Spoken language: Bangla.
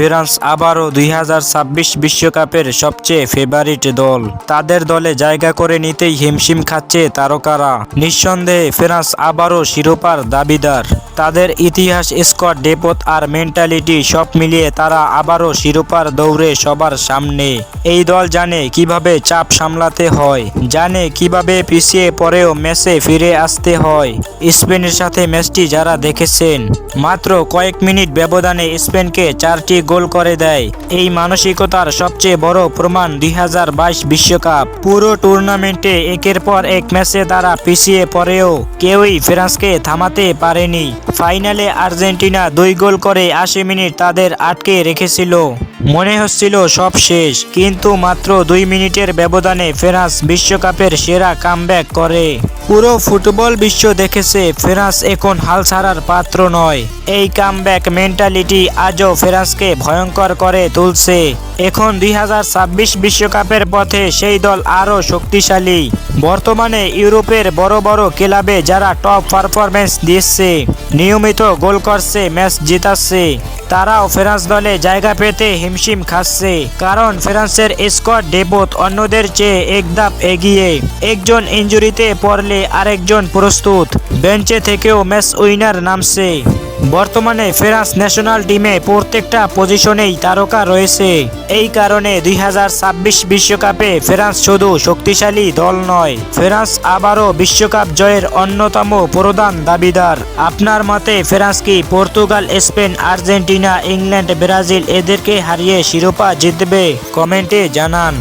ফ্রান্স আবারও দুই বিশ্বকাপের সবচেয়ে ফেভারিট দল। তাদের দলে জায়গা করে নিতেই হিমশিম খাচ্ছে তারকারা। নিঃসন্দেহে ফ্রান্স আবারও শিরোপার দাবিদার। তাদের ইতিহাস, স্কট ডেপথ আর মেন্টালিটি সব মিলিয়ে তারা আবারও শিরোপার দৌড়ে সবার সামনে। এই দল জানে কীভাবে চাপ সামলাতে হয়, জানে কীভাবে পিছিয়ে পরেও ম্যাচে ফিরে আসতে হয়। স্পেনের সাথে ম্যাচটি যারা দেখেছেন, মাত্র কয়েক মিনিট ব্যবধানে স্পেনকে চারটি গোল করে দেয়। এই মানসিকতার সবচেয়ে বড় প্রমাণ দুই বিশ্বকাপ। পুরো টুর্নামেন্টে একের পর এক ম্যাচে তারা পিছিয়ে পরেও কেউই ফ্রান্সকে থামাতে পারেনি। ফাইনালে আর্জেন্টিনা দুই গোল করে আশি মিনিট তাদের আটকে রেখেছিল। মনে হচ্ছিল সব শেষ, কিন্তু মাত্র দুই মিনিটের ব্যবধানে ফ্রান্স বিশ্বকাপের সেরা কামব্যাক করে। পুরো ফুটবল বিশ্ব দেখেছে ফ্রান্স এখন হাল ছাড়ার পাত্র নয়। এই কামব্যাক মেন্টালিটি আজও ফ্রান্সকে ভয়ঙ্কর করে তুলছে। এখন দুই বিশ্বকাপের পথে সেই দল আরও শক্তিশালী। বর্তমানে ইউরোপের বড় বড় ক্লাবে যারা টপ পারফরমেন্স দিচ্ছে, নিয়মিত গোল করছে, ম্যাচ জিতাচ্ছে, তারাও ফ্রান্স দলে জায়গা পেতে হিমশিম খাচ্ছে। কারণ ফ্রান্সের স্কোয়াড ডেপথ অন্যদের চেয়ে এক ধাপ এগিয়ে, একজন ইঞ্জুরিতে পড়লে আরেকজন প্রস্তুত। বেঞ্চে থেকেও ম্যাচ উইনার নামছে। বর্তমানে ফ্রান্স ন্যাশনাল টিমে প্রত্যেকটা পজিশনেই তারকা রয়েছে। এই কারণে দুই বিশ্বকাপে ফ্রান্স শুধু শক্তিশালী দল নয় ফ্রান্স আবারও বিশ্বকাপ জয়ের অন্যতম প্রধান দাবিদার। আপনার মতে ফ্রান্স কি Portugal, Spain, Argentina, England, Brazil এদেরকে হারিয়ে শিরোপা জিতবে? কমেন্টে জানান।